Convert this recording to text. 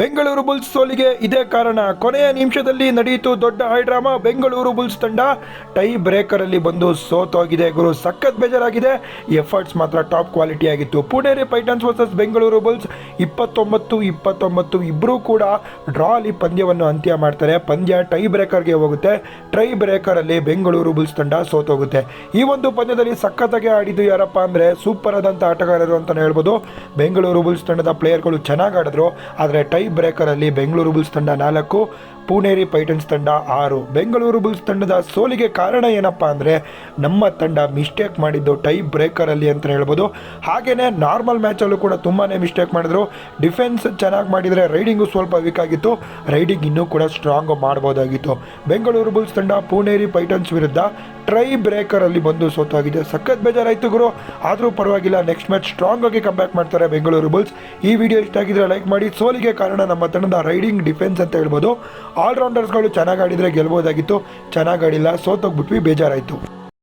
Bengaluru Bulls ಸೋಲಿಗೆ ಇದೇ ಕಾರಣ. ಕೊನೆಯ ನಿಮಿಷದಲ್ಲಿ ನಡೆಯಿತು ದೊಡ್ಡ ಹೈಡ್ರಾಮಾ ಬೆಂಗಳೂರು ಬುಲ್ಸ್ ತಂಡ ಟೈ ಬ್ರೇಕರ್ ಅಲ್ಲಿ ಬಂದು ಸೋತೋಗಿದೆ. ಗುರು, ಸಖತ್ ಬೇಜಾರಾಗಿದೆ. ಎಫರ್ಟ್ಸ್ ಮಾತ್ರ ಟಾಪ್ ಕ್ವಾಲಿಟಿ ಆಗಿತ್ತು. ಪುಣೇರಿ ಪೈಟನ್ಸ್ ವರ್ಸಸ್ ಬೆಂಗಳೂರು ಬುಲ್ಸ್ ಇಪ್ಪತ್ತೊಂಬತ್ತು ಇಪ್ಪತ್ತೊಂಬತ್ತು ಇಬ್ಬರೂ ಕೂಡ ಡ್ರಾ ಅಲ್ಲಿ ಪಂದ್ಯವನ್ನು ಅಂತ್ಯ ಮಾಡ್ತಾರೆ. ಪಂದ್ಯ ಟೈ ಬ್ರೇಕರ್ಗೆ ಹೋಗುತ್ತೆ. ಟ್ರೈ ಬ್ರೇಕರ್ ಅಲ್ಲಿ ಬೆಂಗಳೂರು ಬುಲ್ಸ್ ತಂಡ ಸೋತೋಗುತ್ತೆ. ಈ ಒಂದು ಪಂದ್ಯದಲ್ಲಿ ಸಖತ್ತಾಗಿ ಆಡಿದ್ದು ಯಾರಪ್ಪ ಅಂದ್ರೆ ಸೂಪರ್ ಆದಂಥ ಆಟಗಾರರು ಅಂತಾನೆ ಹೇಳ್ಬೋದು. ಬೆಂಗಳೂರು ಬುಲ್ಸ್ ತಂಡದ ಪ್ಲೇಯರ್ಗಳು ಚೆನ್ನಾಗಿ ಆಡಿದ್ರು. ಆದರೆ ಟೈ ಬ್ರೇಕರಲ್ಲಿ ಬೆಂಗಳೂರು ಬುಲ್ಸ್ ತಂಡ ನಾಲ್ಕು ಪುಣೇರಿ ಪೈಟನ್ಸ್ ತಂಡ ಆರು, ಬೆಂಗಳೂರು ಬುಲ್ಸ್ ತಂಡದ ಸೋಲಿಗೆ ಕಾರಣ ಏನಪ್ಪ ಅಂದರೆ ನಮ್ಮ ತಂಡ ಮಿಸ್ಟೇಕ್ ಮಾಡಿದ್ದು ಟೈ ಬ್ರೇಕರಲ್ಲಿ ಅಂತ ಹೇಳ್ಬೋದು. ಹಾಗೆಯೇ ನಾರ್ಮಲ್ ಮ್ಯಾಚಲ್ಲೂ ಕೂಡ ತುಂಬಾ ಮಿಸ್ಟೇಕ್ ಮಾಡಿದ್ರು. ಡಿಫೆನ್ಸ್ ಚೆನ್ನಾಗಿ ಮಾಡಿದರೆ ರೈಡಿಂಗು ಸ್ವಲ್ಪ ವೀಕ್ ಆಗಿತ್ತು. ರೈಡಿಂಗ್ ಇನ್ನೂ ಕೂಡ ಸ್ಟ್ರಾಂಗ್ ಮಾಡ್ಬೋದಾಗಿತ್ತು. ಬೆಂಗಳೂರು ಬುಲ್ಸ್ ತಂಡ ಪುಣೇರಿ ಪೈಟನ್ಸ್ ವಿರುದ್ಧ ಟ್ರೈ ಬ್ರೇಕರಲ್ಲಿ ಬಂದು ಸೋತಾಗಿದೆ. ಸಖತ್ ಬೇಜಾರಾಯಿತು ಗುರು. ಆದರೂ ಪರವಾಗಿಲ್ಲ ನೆಕ್ಸ್ಟ್ ಮ್ಯಾಚ್ ಸ್ಟ್ರಾಂಗ್ ಆಗಿ ಕಂಬ್ಯಾಕ್ ಮಾಡ್ತಾರೆ ಬೆಂಗಳೂರು ಬುಲ್ಸ್. ಈ ವಿಡಿಯೋ ಇಷ್ಟ ಆಗಿದ್ರೆ ಲೈಕ್ ಮಾಡಿ. ಸೋಲಿಗೆ ಕಾರಣ ನಮ್ಮ ತಂಡದ ರೈಡಿಂಗ್ ಡಿಫೆನ್ಸ್ ಅಂತ ಹೇಳ್ಬೋದು. ಆಲ್ರೌಂಡರ್ಸ್ಗಳು ಚೆನ್ನಾಗಿ ಆಡಿದರೆ ಗೆಲ್ಬೋದಾಗಿತ್ತು. ಚೆನ್ನಾಗಿ ಆಡಿಲ್ಲ ಸೋತೋಗ್ಬಿಟ್ವಿ ಬೇಜಾರಾಯಿತು.